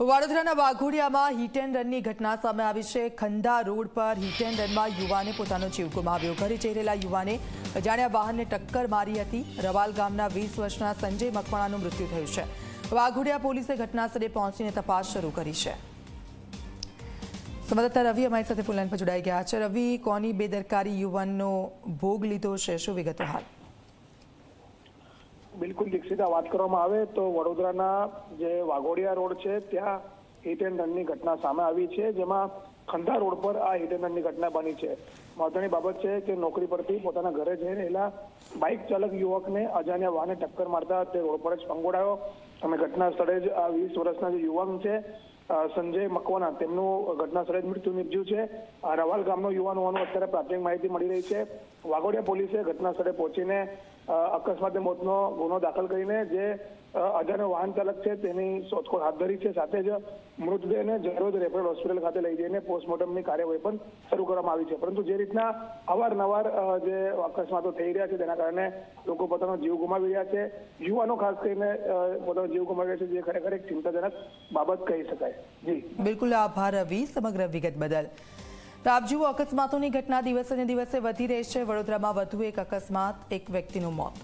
વડોદરાના વાઘોડિયામાં hit and રનની ઘટના સામે આવી છે. ખંડા રોડ પર હિટ એન્ડ રનમાં યુવાને પોતાનો જીવ ગુમાવ્યો. ઘરે જઈ રહેલા યુવાને અજાણ્યા વાહનને ટક્કર મારી હતી. રવાલ ગામના વીસ વર્ષના સંજય મકવાણાનું મૃત્યુ થયું છે. વાઘોડિયા પોલીસે ઘટનાસ્થળે પહોંચીને તપાસ શરૂ કરી છે. સંવાદદાતા રવિ અમારી સાથે ફૂલલાઈન પર જોડાઈ ગયા છે. રવિ, કોની બેદરકારી યુવાનનો ભોગ લીધો છે? શું વિગતો હાલ? બિલકુલ દીક્ષિત આ વાત કરવામાં આવે તો વડોદરાના જે વાઘોડિયા રોડ છે, ત્યાં હિટ એન્ડ રનની ઘટના સામે આવી છે, જેમાં ખંધા રોડ પર આ હિટ એન્ડ રનની ઘટના બની છે. મહત્વની બાબત છે કે નોકરી પરથી પોતાના ઘરે જઈ રહેલા બાઇક ચાલક યુવકને અજાણ્યા વાહને ટક્કર મારતા તે રોડ પર જ પંગોડાયો. અને ઘટના સ્થળે જ આ વીસ વર્ષના જે યુવાન છે સંજય મકવાના તેમનું ઘટના સ્થળે જ મૃત્યુ નીપજ્યું છે. રવાલ ગામનો યુવાન હોવાનું અત્યારે પ્રાથમિક માહિતી મળી રહી છે. વાગોડિયા પોલીસે ઘટના સ્થળે પહોંચીને અકસ્માતે મોતનો ગુનો દાખલ કરીને જે અજાણ્યો વાહન ચાલક છે, તેની શોધખોળ હાથ ધરી છે. સાથે જ મૃતદેહને જરોજ રેફરલ હોસ્પિટલ ખાતે લઈ જઈને પોસ્ટમોર્ટમની કાર્યવાહી પણ શરૂ કરવામાં આવી છે. પરંતુ જે રીતના અવારનવાર જે અકસ્માતો થઈ રહ્યા છે, તેના કારણે લોકો પોતાનો જીવ ગુમાવી રહ્યા છે. યુવાનો ખાસ કરીને પોતાનો જીવ ગુમાવી રહ્યા છે, જે ખરેખર એક ચિંતાજનક બાબત કહી શકાય. જી. બિલકુલ આભાર રવિ, સમગ્ર વિગત બદલ. તો આપ જુઓ અકસ્માતોની ઘટના દિવસે ને દિવસે વધી રહી છે. વડોદરામાં વધુ એક અકસ્માત, એક વ્યક્તિનું મોત.